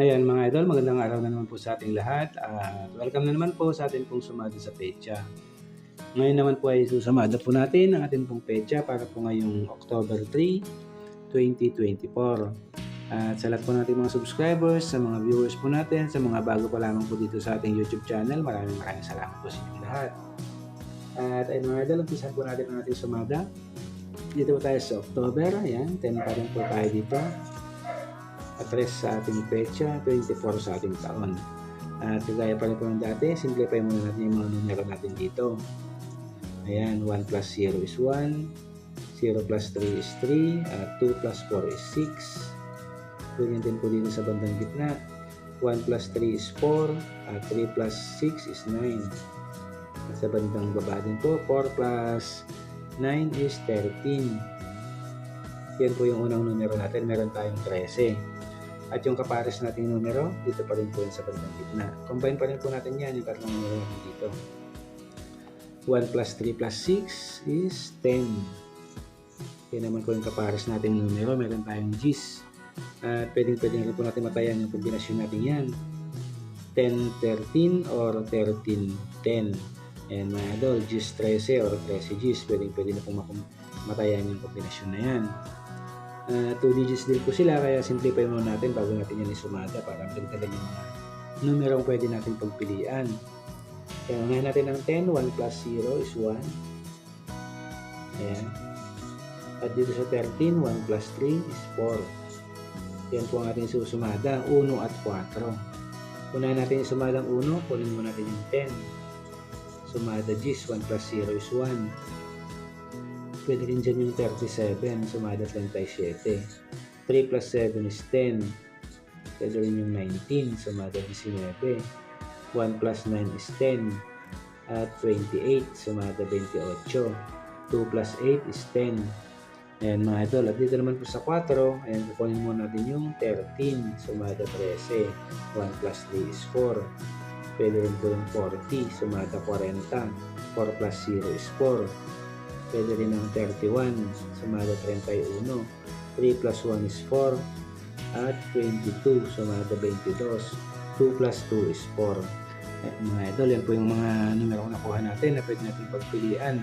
Ayan mga idol, magandang araw na naman po sa ating lahat at welcome na naman po sa ating pong sumada sa pecha. Ngayon naman po ay susamada po natin ang ating pong pecha para po ngayong October 3, 2024. At sa lahat po natin mga subscribers, sa mga viewers po natin, sa mga bago pa lamang po dito sa ating YouTube channel, maraming maraming salamat po sa inyong lahat. At ayun mga idol, umpisan po natin ang ating sumada. Dito po tayo sa October, ayan, 10 pa rin po tayo dito address sa ating pecha, 24 sa ating taon. At kagaya pa rin po ng dati, simplify muna natin yung mga numero natin dito. Ayan, 1 plus 0 is 1, 0 plus 3 is 3, at 2 plus 4 is 6. Ganyan din po dito sa bandang gitna. 1 plus 3 is 4, at 3 plus 6 is 9. At sa bandang baba din po, 4 plus 9 is 13. Yan po yung unang numero natin. Meron tayong 13. At yung kapares nating numero, dito pa rin po yun sa bandang gitna. Combine pa rin po natin yan, yung tatlong numero natin dito. 1 plus 3 plus 6 is 10. Yan naman po yung kapares nating numero. Meron tayong G's. At pwedeng pwedeng rin po natin matayan yung kombinasyon natin yan. 10-13 or 13-10. And mga idol, G's 13 or 13 G's. Pwedeng pwede na po matayan yung kombinasyon na yan. Uh, 2 digits din po sila kaya simplify muna natin bago natin yan isumada para magdagdagan yung mga numerong pwede natin pagpilian. Kaya unahin natin ng 10, 1 plus 0 is 1. Ayan. At dito sa 13, 1 plus 3 is 4. Yan po ang ating susumada, 1 at 4. Unahin natin yung sumadang 1, kunin mo natin yung 10. Sumada G's, 1 plus 0 is 1 pwede rin dyan yung 37, sumada 37. 3 plus 7 is 10. Pwede rin yung 19, sumada 19. 1 plus 9 is 10. At 28, sumada 28. 2 plus 8 is 10. Ayan mga idol. At dito naman po sa 4, ayan, kukunin muna natin yung 13, sumada 13. 1 plus 3 is 4. Pwede rin po yung 40, sumada 40. 4 plus 0 is 4 pwede rin ng 31, sumada 31. 3 plus 1 is 4, at 22, sumada 22. 2 plus 2 is 4. At mga idol, yan po yung mga numero na nakuha natin na pwede natin pagpilian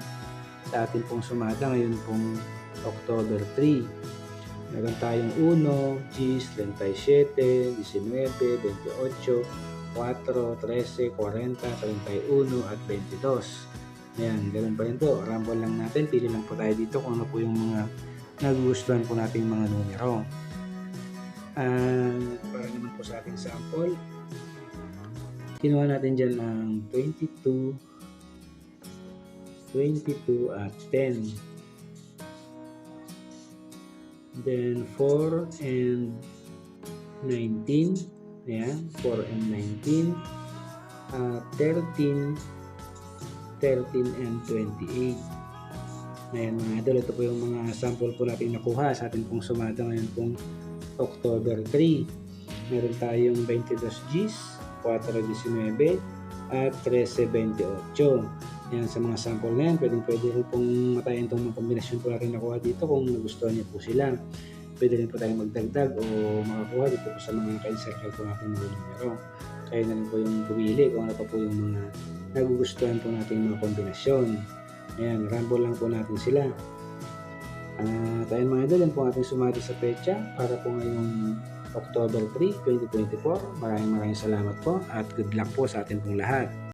sa atin pong sumada ngayon pong October 3. Meron tayong 1, G's, 37, 19, 28, 4, 13, 40, 31, at 22. Ayan, ganun pa rin po. Rumble lang natin. Pili lang po tayo dito kung ano po yung mga nagugustuhan po nating mga numero. And para naman po sa ating sample, kinuha natin dyan ng 22, 22 at 10. Then 4 and 19. Ayan, 4 and 19. Uh, 13 13 and 28. Ayan mga idol, ito po yung mga sample po natin nakuha sa ating pong sumada ngayon pong October 3. Meron tayong 22 Gs, 4.19 at 13.28. Yan sa mga sample na yan, pwedeng pwede rin pong matayin itong mga kombinasyon po natin nakuha dito kung nagustuhan niyo po sila. Pwede rin po tayong magdagdag o makakuha dito po sa mga ka-circle po natin mga numero. Kaya na rin po yung pumili kung ano pa po yung mga nagugustuhan po natin mga kombinasyon. Ayan, rumble lang po natin sila. At ayun mga idol, yan po ating sumati sa pecha para po ngayong October 3, 2024. Maraming maraming salamat po at good luck po sa ating pong lahat.